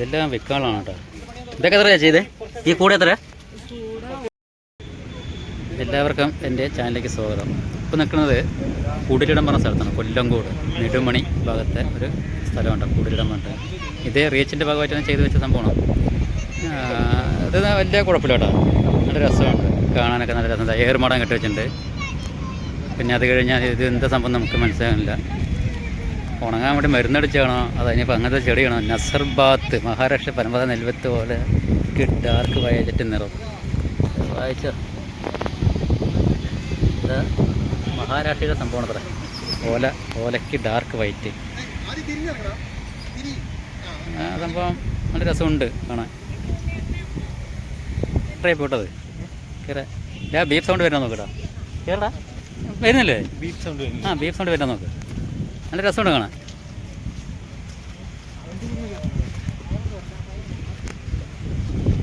ഇതെല്ലാം വെക്കാളാണ് കേട്ടോ. ഇതൊക്കെ എത്രയാ ചെയ്തേ? ഈ കൂടെ എത്ര എല്ലാവർക്കും എന്റെ ചാനലിലേക്ക് സ്വാഗതം. ഇപ്പോൾ നിൽക്കുന്നത് കൂടിലിടം പറഞ്ഞ സ്ഥലത്താണ് കൊല്ലംകോട്. നെടുമണി ഭാഗത്തെ ഒരു സ്ഥലമുണ്ട് കൂടിലിടം പറഞ്ഞിട്ട്. ഇത് റീച്ചിന്റെ ഭാഗമായിട്ട് ചെയ്തു വെച്ച സംഭവമാണ്. ഇത് വലിയ കുഴപ്പമില്ല കേട്ടോ. നല്ല രസമുണ്ട്. കാണാനൊക്കെ നല്ല രസം ഏറുമാടം കെട്ടി വെച്ചിട്ടുണ്ട്. പിന്നെ അത് കഴിഞ്ഞാൽ ഇത് എന്താ സംഭവം നമുക്ക് മനസ്സിലാകുന്നില്ല. ഉണങ്ങാൻ വേണ്ടി മരുന്നടിച്ചാണോ? അത് അതിനിപ്പോൾ അങ്ങനത്തെ ചെടിയാണോ? നസർബാത്ത് മഹാരാഷ്ട്ര പരമ്പര നെൽവത്ത് പോലെ ഡാർക്ക് വയലറ്റ് നിറം. വായിച്ച. ഇത് മഹാരാഷ്ട്രയുടെ സംഭവമാണ് അത്ര. ഓല ഓലയ്ക്ക് ഡാർക്ക് വൈറ്റ് ആ സംഭവം നല്ല രസമുണ്ട് കാണാൻ. ട്രൈ പോട്ടത് കയറാ ഞാൻ ബീഫ് സൗണ്ട് വരുന്ന നോക്കട്ടോ കയറടാ വരുന്നില്ലേ? ബീഫ് സൗണ്ട് ആ ബീഫ് സൗണ്ട് വരുന്ന നോക്ക്. നല്ല രസമുണ്ട് കാണാൻ.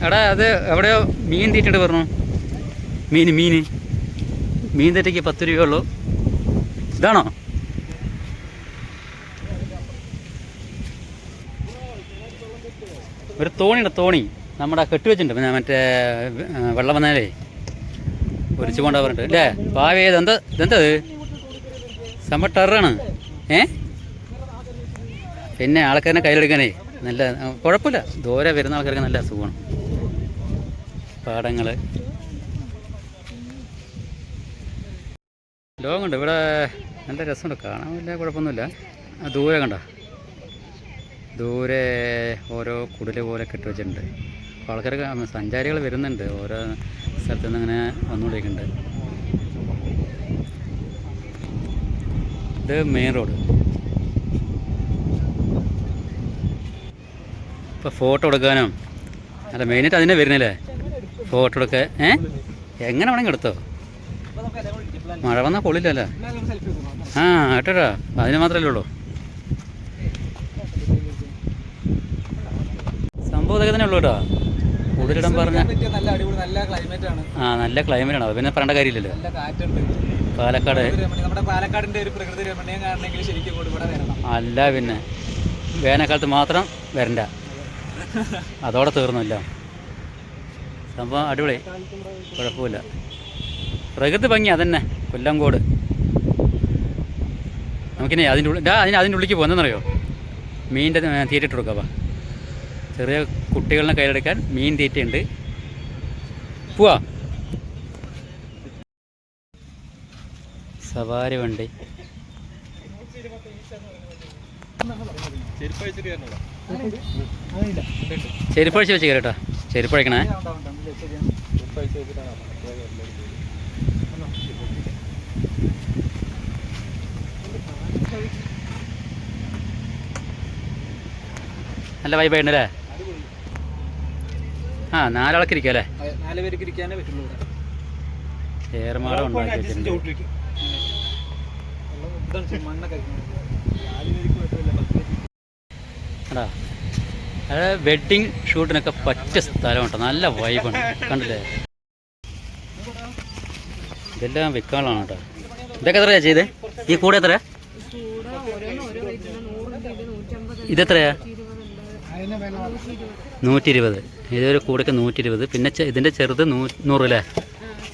എടാ അത് എവിടെയോ മീൻ തീറ്റിട്ട് പറഞ്ഞു മീൻ മീൻ മീൻ തീറ്റയ്ക്ക് പത്ത് രൂപയുള്ളൂ ഇതാണോ? ഒരു തോണിയുണ്ട് തോണി. നമ്മുടെ കെട്ടി വെച്ചിട്ടുണ്ട്. പിന്നെ മറ്റേ വെള്ളം വന്നാലേ ഒരിച്ചു കൊണ്ടാ പറഞ്ഞിട്ട് അല്ലേ ഭാവി ഇതെന്താ ഇതെന്താ ഇത് സംഭവം ടെററാണ്. ഏ? പിന്നെ ആൾക്കാരനെ കയ്യിലെടുക്കാനേ. നല്ല കുഴപ്പമില്ല. ദൂരെ വരുന്ന ആൾക്കാർക്ക് നല്ല സുഖമാണ് പാടങ്ങൾ ലോകമുണ്ട്. ഇവിടെ നല്ല രസമുണ്ട്. കാണാൻ വലിയ കുഴപ്പമൊന്നുമില്ല. ദൂരെ കണ്ട? ദൂരെ ഓരോ കുടിൽ പോലെ കെട്ടി വെച്ചിട്ടുണ്ട്. അപ്പോൾ ആൾക്കാർക്ക് സഞ്ചാരികൾ വരുന്നുണ്ട്. ഓരോ സ്ഥലത്തു നിന്ന് ഇങ്ങനെ വന്നുകൊണ്ടിരിക്കുന്നുണ്ട്. ഇത് മെയിൻ റോഡ് ഇപ്പോൾ ഫോട്ടോ എടുക്കാനോ. അല്ല മെയിനായിട്ട് അതിനെ വരുന്നില്ലേ? ഫോട്ടോ എടുക്കുക ഏ? എങ്ങനെ വേണമെങ്കിൽ എടുത്തോ? മഴ വന്നാൽ കൊള്ളില്ലല്ലേ. ആ കേട്ടോ അതിന് മാത്രമല്ലേ ഉള്ളൂ. സംഭവം ഇതൊക്കെ തന്നെ ഉള്ളൂ കേട്ടോ. കൂടുതലിടം പറഞ്ഞ ആ നല്ല ക്ലൈമറ്റ് ആണ്. പിന്നെ പറയേണ്ട കാര്യമില്ലല്ലോ. പാലക്കാട്. അല്ല പിന്നെ. വേനൽക്കാലത്ത് മാത്രം വരണ്ട. അതോടെ തീർന്നില്ല. സംഭവം അടിപൊളി. കുഴപ്പമില്ല. പ്രകൃതി ഭംഗി അതന്നെ കൊല്ലംകോട്. നമുക്കിനി അതിന്റെ ഉള്ളിൽ അതിന് അതിന്റെ ഉള്ളിലേക്ക് പോകുന്നതെന്നറിയോ മീനിന്റെ തീറ്റിട്ട് കൊടുക്കാം. ചെറിയ കുട്ടികളെ കയ്യിലെടുക്കാൻ മീൻ തീറ്റയുണ്ട്. പോവാ. സവാരി വണ്ടി. ചെരുപ്പ് വെച്ചിട്ട് കയറണോ ചെരുപ്പ് അഴിച്ച് വെച്ച് കയറട്ടോ ചെരുപ്പ് അഴിക്കണേ ചെരുപ്പ് നല്ല വൈബായിട്ട് അല്ലേ ആ നാലാൾക്ക് ഇരിക്കും അല്ലേ നാല് പേർക്ക് ഇരിക്കാനേ പറ്റുള്ളൂ ഇവിടെ ഏറുമാടം ഉണ്ടാക്കി വെച്ചിട്ടുണ്ട് ഇതാണ് മണ്ണൊക്കെ എടാ അത് വെഡ്ഡിങ് ഷൂട്ടിനൊക്കെ പറ്റിയ സ്ഥലം കേട്ടോ നല്ല വൈബാണ് കണ്ടില്ലേ? ഇതെല്ലാം വിൽക്കാനുള്ളതാണ് കേട്ടോ. ഇതൊക്കെ എത്രയാ ചെയ്തേ? ഈ കൂടെ എത്രയാ? ഇതെത്രയാ? നൂറ്റി ഇരുപത് ഇതൊരു കൂടൊക്കെ നൂറ്റി ഇരുപത് പിന്നെ ഇതിന്റെ ചെറുത് നൂ നൂറ് അല്ലേ?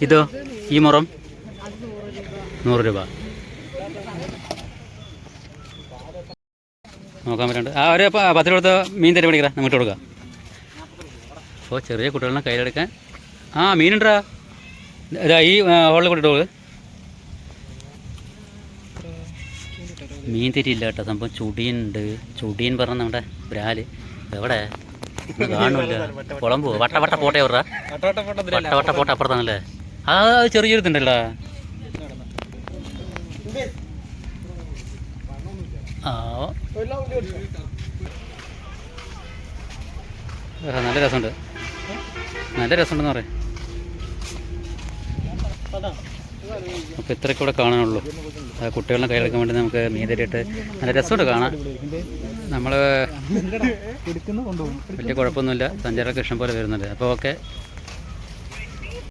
ഇതോ? ഈ മുറം? നൂറ് രൂപ നൂറ് രൂപ നോക്കാൻ പറ്റുന്നുണ്ട്. ആ ഒരു പത്ത് കൊടുത്ത മീൻ തരി മേടിക്കറ നമുക്ക് കൊടുക്കാം. അപ്പോൾ ചെറിയ കുട്ടികളെ കയ്യിലെടുക്കാൻ. ആ മീനുണ്ടാ ഇതാ ഈ ഹോളിൽ കൊണ്ടിട്ട് മീൻ തിരിയില്ല കേട്ടോ. സംഭവം ചുടിയുണ്ട്. ചുടിയൻ പറഞ്ഞ നമ്മുടെ ബ്രാൽ. എവിടെ? കാണുമല്ലോ. കുളമ്പോ വട്ട വട്ട പോട്ടെ അവരുടെ വട്ട വട്ട പോട്ടെ അപ്പുറത്താണല്ലേ? ആ അത് ആ ആ, നല്ല രസമുണ്ട്. നല്ല രസമുണ്ടെന്ന് പറയാം. അപ്പോൾ ഇത്രയൊക്കെ ഇവിടെ കാണാനുള്ളൂ. കുട്ടികളെ കയ്യിലെടുക്കാൻ വേണ്ടി നമുക്ക് മീതരിയിട്ട് നല്ല രസമുണ്ട് കാണാൻ. നമ്മൾ വലിയ കുഴപ്പമൊന്നുമില്ല. സഞ്ചാരമൊക്കെ ഇഷ്ടം പോലെ വരുന്നുണ്ട്. അപ്പോൾ ഓക്കെ.